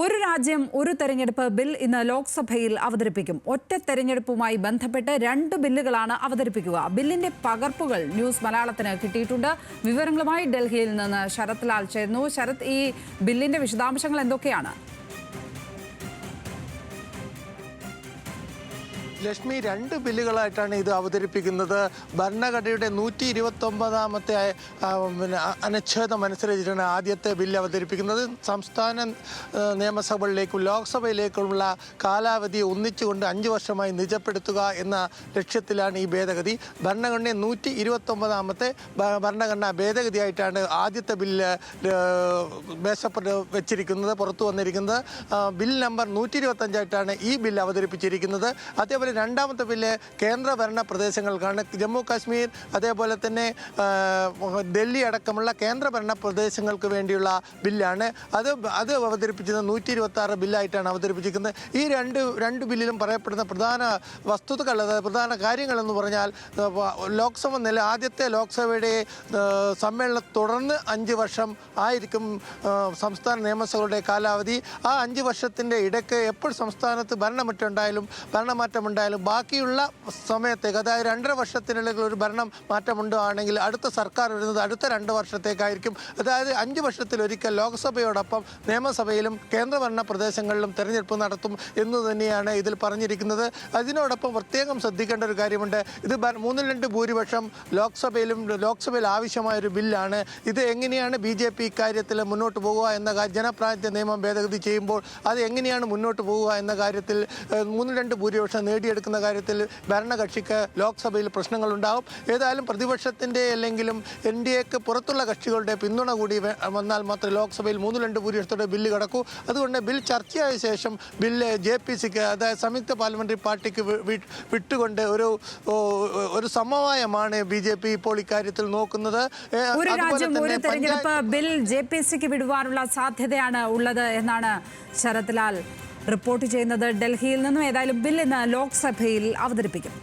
ഒരു രാജ്യം ഒരു തെരഞ്ഞെടുപ്പ് ബിൽ ഇന്ന് ലോക്സഭയിൽ അവതരിപ്പിക്കും. ഒറ്റ തെരഞ്ഞെടുപ്പുമായി ബന്ധപ്പെട്ട് രണ്ട് ബില്ലുകളാണ് അവതരിപ്പിക്കുക. ബില്ലിന്റെ പകർപ്പുകൾ ന്യൂസ് മലയാളത്തിന് കിട്ടിയിട്ടുണ്ട്. വിവരങ്ങളുമായി ഡൽഹിയിൽ നിന്ന് ശരത് ലാൽ ചേരുന്നു. ശരത് ഈ ബില്ലിന്റെ വിശദാംശങ്ങൾ എന്തൊക്കെയാണ്? ലക്ഷ്മി രണ്ട് ബില്ലുകളായിട്ടാണ് ഇത് അവതരിപ്പിക്കുന്നത്. ഭരണഘടനയുടെ നൂറ്റി ഇരുപത്തി ഒമ്പതാമത്തെ പിന്നെ അനുച്ഛേദം അനുസരിച്ചിട്ടാണ് ആദ്യത്തെ ബില്ല് അവതരിപ്പിക്കുന്നത്. സംസ്ഥാന നിയമസഭകളിലേക്കും ലോക്സഭയിലേക്കുമുള്ള കാലാവധി ഒന്നിച്ചുകൊണ്ട് അഞ്ച് വർഷമായി നിജപ്പെടുത്തുക എന്ന ലക്ഷ്യത്തിലാണ് ഈ ഭേദഗതി. ഭരണഘടന നൂറ്റി ഇരുപത്തി ഒമ്പതാമത്തെ ഭരണഘടനാ ഭേദഗതിയായിട്ടാണ് ആദ്യത്തെ ബില്ല് മേശപ്പെട്ട് വെച്ചിരിക്കുന്നത് പുറത്തു വന്നിരിക്കുന്നത്. ബിൽ നമ്പർ നൂറ്റി ഇരുപത്തഞ്ചായിട്ടാണ് ഈ ബില്ല് അവതരിപ്പിച്ചിരിക്കുന്നത്. അതേപോലെ രണ്ടാമത്തെ ബില്ല് കേന്ദ്ര ഭരണ പ്രദേശങ്ങൾക്കാണ്. ജമ്മു കാശ്മീർ അതേപോലെ തന്നെ ഡൽഹി അടക്കമുള്ള കേന്ദ്ര ഭരണ പ്രദേശങ്ങൾക്ക് വേണ്ടിയുള്ള ബില്ലാണ്. അത് അത് അവതരിപ്പിച്ചത് നൂറ്റി ഇരുപത്തി ആറ് ബില്ലായിട്ടാണ് അവതരിപ്പിച്ചിരിക്കുന്നത്. ഈ രണ്ട് രണ്ട് ബില്ലിലും പറയപ്പെടുന്ന പ്രധാന വസ്തുതകൾ അതായത് പ്രധാന കാര്യങ്ങളെന്ന് പറഞ്ഞാൽ ലോക്സഭ നില ആദ്യത്തെ ലോക്സഭയുടെ സമ്മേളനം തുടർന്ന് അഞ്ച് വർഷം ആയിരിക്കും സംസ്ഥാന നിയമസഭകളുടെ കാലാവധി. ആ അഞ്ച് വർഷത്തിന്റെ ഇടയ്ക്ക് എപ്പോൾ സംസ്ഥാനത്ത് ഭരണമാറ്റമുണ്ടായാലും ഭരണമാറ്റമുണ്ടായാലും ബാക്കിയുള്ള സമയത്തേക്ക് അതായത് രണ്ടര വർഷത്തിനുള്ളിൽ ഒരു ഭരണം മാറ്റമുണ്ടാണെങ്കിൽ അടുത്ത സർക്കാർ വരുന്നത് അടുത്ത രണ്ട് വർഷത്തേക്കായിരിക്കും. അതായത് അഞ്ച് വർഷത്തിലൊരിക്കൽ ലോക്സഭയോടൊപ്പം നിയമസഭയിലും കേന്ദ്രഭരണ പ്രദേശങ്ങളിലും തെരഞ്ഞെടുപ്പ് നടത്തും എന്ന് തന്നെയാണ് ഇതിൽ പറഞ്ഞിരിക്കുന്നത്. അതിനോടൊപ്പം പ്രത്യേകം ശ്രദ്ധിക്കേണ്ട ഒരു കാര്യമുണ്ട്. ഇത് മൂന്നിൽ രണ്ട് ഭൂരിപക്ഷം ലോക്സഭയിലും ലോക്സഭയിൽ ആവശ്യമായ ഒരു ബില്ലാണ്. ഇത് എങ്ങനെയാണ് ബി ജെ പി ഇക്കാര്യത്തിൽ മുന്നോട്ട് പോകുക എന്ന ജനപ്രാതിനിധ്യ നിയമം ഭേദഗതി ചെയ്യുമ്പോൾ അത് എങ്ങനെയാണ് മുന്നോട്ട് പോകുക എന്ന കാര്യത്തിൽ മൂന്നിൽ രണ്ട് ഭൂരിപക്ഷം നേടിയെടുക്കുന്ന കാര്യത്തിൽ ഭരണകക്ഷിക്ക് ലോക്സഭയിൽ പ്രശ്നങ്ങളുണ്ടാവും. ഏതായാലും പ്രതിപക്ഷത്തിന്റെ അല്ലെങ്കിലും എൻ ഡി എക്ക് പുറത്തുള്ള കക്ഷികളുടെ പിന്തുണ കൂടി വന്നാൽ മാത്രമേ ലോക്സഭയിൽ മൂന്ന് രണ്ട് ഭൂരിപക്ഷത്തോടെ ബില്ല് കിടക്കൂ. അതുകൊണ്ട് ബിൽ ചർച്ചയായ ശേഷം ബില്ല് ജെ പി സിക്ക് അതായത് സംയുക്ത പാർലമെന്ററി പാർട്ടിക്ക് വിട്ടുകൊണ്ട് ഒരു ഒരു സമവായമാണ് ബി ജെ പി ഇപ്പോൾ ഇക്കാര്യത്തിൽ നോക്കുന്നത്. ഒരു അതുപോലെ രാജ്യം തന്നെ ഒരു തെരഞ്ഞെടുപ്പ് ബിൽ ജെ പി സിക്ക് വിടുവാനുള്ള സാധ്യതയാണ് ഉള്ളത് എന്നാണ് ശരത് ലാൽ റിപ്പോർട്ട് ചെയ്യുന്നത് ഡൽഹിയിൽ നിന്നും ഏതായാലും ബിൽ ഇന്ന് ലോക്സഭയിൽ അവതരിപ്പിക്കും.